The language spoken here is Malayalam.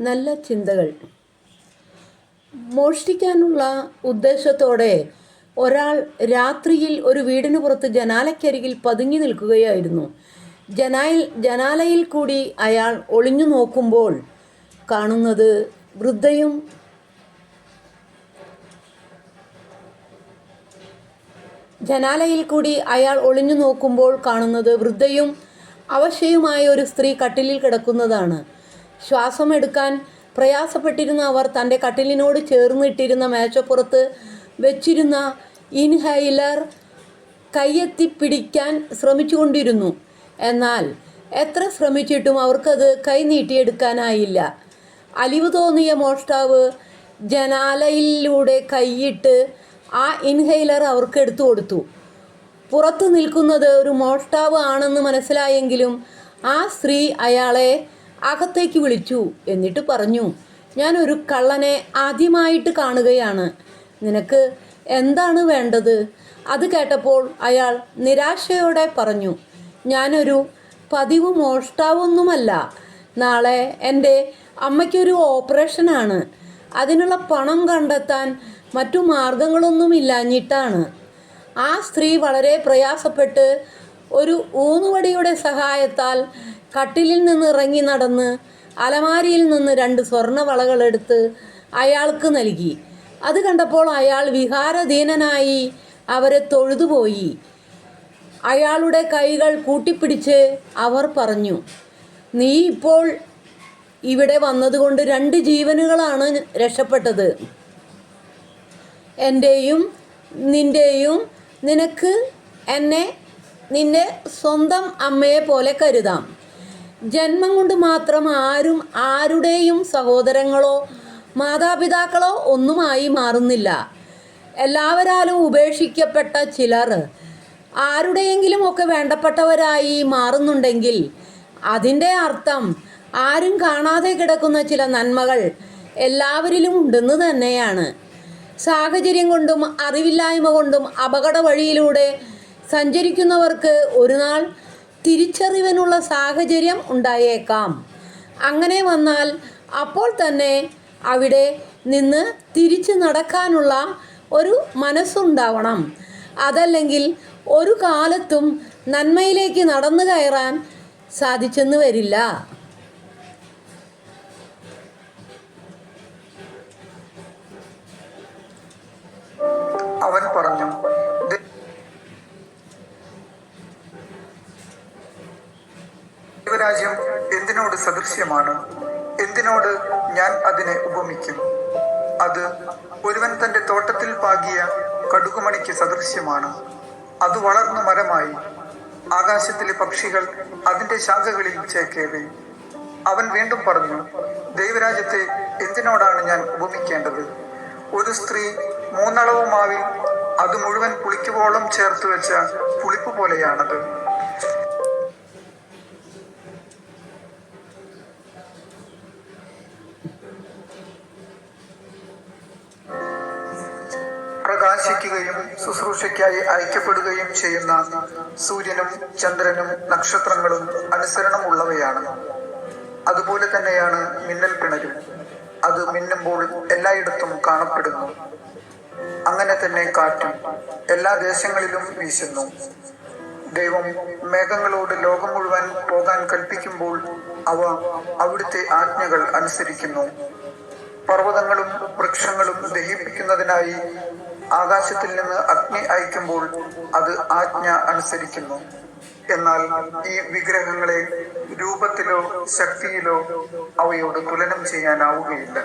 നല്ല ചിന്തകൾ. മോഷ്ടിക്കാനുള്ള ഉദ്ദേശത്തോടെ ഒരാൾ രാത്രിയിൽ ഒരു വീടിന് പുറത്ത് ജനാലയ്ക്കരികിൽ പതുങ്ങി നിൽക്കുകയായിരുന്നു. ജനായിൽ ജനാലയിൽ കൂടി അയാൾ ഒളിഞ്ഞു നോക്കുമ്പോൾ കാണുന്നത് വൃദ്ധയും ജനാലയിൽ കൂടി അയാൾ ഒളിഞ്ഞു നോക്കുമ്പോൾ കാണുന്നത് വൃദ്ധയും അവശയുമായ ഒരു സ്ത്രീ കട്ടിലിൽ കിടക്കുന്നതാണ്. ശ്വാസമെടുക്കാൻ പ്രയാസപ്പെട്ടിരുന്ന അവർ തന്റെ കട്ടിലിനോട് ചേർന്നിട്ടിരുന്ന മേശപ്പുറത്ത് വെച്ചിരുന്ന ഇൻഹൈലർ കയ്യെത്തിപ്പിടിക്കാൻ ശ്രമിച്ചുകൊണ്ടിരുന്നു. എന്നാൽ എത്ര ശ്രമിച്ചിട്ടും അവർക്കത് കൈ നീട്ടിയെടുക്കാനായില്ല. അലിവ് തോന്നിയ മോഷ്ടാവ് ജനാലയിലൂടെ കൈയിട്ട് ആ ഇൻഹെയിലർ അവർക്ക് എടുത്തു കൊടുത്തു. പുറത്തു നിൽക്കുന്നത് ഒരു മോഷ്ടാവ് ആണെന്ന് മനസ്സിലായെങ്കിലും ആ സ്ത്രീ അയാളെ അകത്തേക്ക് വിളിച്ചു എന്നിട്ട് പറഞ്ഞു ഞാൻ ഒരു കള്ളനെ ആദ്യമായിട്ട് കാണുകയാണ്. നിനക്ക് എന്താണ് വേണ്ടത്? അത് കേട്ടപ്പോൾ അയാൾ നിരാശയോടെ പറഞ്ഞു ഞാനൊരു പതിവ് മോഷ്ടാവൊന്നുമല്ല. നാളെ എന്റെ അമ്മയ്ക്കൊരു ഓപ്പറേഷനാണ്. അതിനുള്ള പണം കണ്ടെത്താൻ മറ്റു മാർഗങ്ങളൊന്നും ഇല്ലാഞ്ഞിട്ടാണ് ആ സ്ത്രീ വളരെ പ്രയാസപ്പെട്ട് ഒരു ഊന്നുവടിയുടെ സഹായത്താൽ കട്ടിലിൽ നിന്ന് ഇറങ്ങി നടന്ന് അലമാരിയിൽ നിന്ന് രണ്ട് സ്വർണ വളകളെടുത്ത് അയാൾക്ക് നൽകി. അത് കണ്ടപ്പോൾ അയാൾ വിഹാരധീനനായി അവരെ തൊഴുതുപോയി. അയാളുടെ കൈകൾ കൂട്ടിപ്പിടിച്ച് അവർ പറഞ്ഞു നീ ഇപ്പോൾ ഇവിടെ വന്നതുകൊണ്ട് രണ്ട് ജീവനുകളാണ് രക്ഷപ്പെട്ടത്. എന്റെയും നിന്റെയും നിനക്ക് എന്നെ നിന്റെ സ്വന്തം അമ്മയെ പോലെ കരുതാം. ജന്മം കൊണ്ട് മാത്രം ആരും ആരുടെയും സഹോദരങ്ങളോ മാതാപിതാക്കളോ ഒന്നുമായി മാറുന്നില്ല. എല്ലാവരാലും ഉപേക്ഷിക്കപ്പെട്ട ചിലർ ആരുടെയെങ്കിലും ഒക്കെ വേണ്ടപ്പെട്ടവരായി മാറുന്നുണ്ടെങ്കിൽ അതിന്റെ അർത്ഥം ആരും കാണാതെ കിടക്കുന്ന ചില നന്മകൾ എല്ലാവരിലും ഉണ്ടെന്ന് തന്നെയാണ്. സാഹചര്യം കൊണ്ടും അറിവില്ലായ്മ കൊണ്ടും അപകട വഴിയിലൂടെ സഞ്ചരിക്കുന്നവർക്ക് ഒരു നാൾ തിരിച്ചറിവിനുള്ള സാഹചര്യം ഉണ്ടായേക്കാം. അങ്ങനെ വന്നാൽ അപ്പോൾ തന്നെ അവിടെ നിന്ന് തിരിച്ചു നടക്കാനുള്ള ഒരു മനസ്സുണ്ടാവണം. അതല്ലെങ്കിൽ ഒരു കാലത്തും നന്മയിലേക്ക് നടന്നു കയറാൻ സാധിച്ചെന്ന് വരില്ല. അവൻ പറഞ്ഞു ദൈവരാജ്യം എന്തിനോട് സദൃശ്യമാണ്? എന്തിനോട് ഞാൻ അതിനെ ഉപമിക്കും? അത് ഒരുവൻ തന്റെ തോട്ടത്തിൽ പാകിയ കടുകുമണിക്ക് സദൃശ്യമാണ്. അത് വളർന്നു മരമായി. ആകാശത്തിലെ പക്ഷികൾ അതിന്റെ ശാഖകളിൽ ചേക്കേറി. അവൻ വീണ്ടും പറഞ്ഞു ദൈവരാജ്യത്തെ എന്തിനോടാണ് ഞാൻ ഉപമിക്കേണ്ടത്? ഒരു സ്ത്രീ മൂന്നളവുമാവിൽ അത് മുഴുവൻ പുളിക്കുവോളം ചേർത്ത് വെച്ച പുളിപ്പ് പോലെയാണത്. പ്രകാശിക്കുകയും ശുശ്രൂഷയ്ക്കായി അയക്കപ്പെടുകയും ചെയ്യുന്ന സൂര്യനും ചന്ദ്രനും നക്ഷത്രങ്ങളും അനുസരണമുള്ളവയാണ്. അതുപോലെ തന്നെയാണ് മിന്നൽ പിണരും അത് മിന്നുമ്പോൾ എല്ലായിടത്തും കാണപ്പെടുന്നു. അങ്ങനെ തന്നെ കാറ്റും എല്ലാ ദേശങ്ങളിലും വീശുന്നു. ദൈവം മേഘങ്ങളോട് ലോകം മുഴുവൻ പോകാൻ കൽപ്പിക്കുമ്പോൾ അവ അവിടുത്തെ ആജ്ഞകൾ അനുസരിക്കുന്നു. പർവതങ്ങളും വൃക്ഷങ്ങളും ദഹിപ്പിക്കുന്നതിനായി ആകാശത്തിൽ നിന്ന് അഗ്നി അയക്കുമ്പോൾ അത് ആജ്ഞ അനുസരിക്കുന്നു. എന്നാൽ ഈ വിഗ്രഹങ്ങളെ രൂപത്തിലോ ശക്തിയിലോ അവയോട് തുലനം ചെയ്യാനാവുകയില്ല.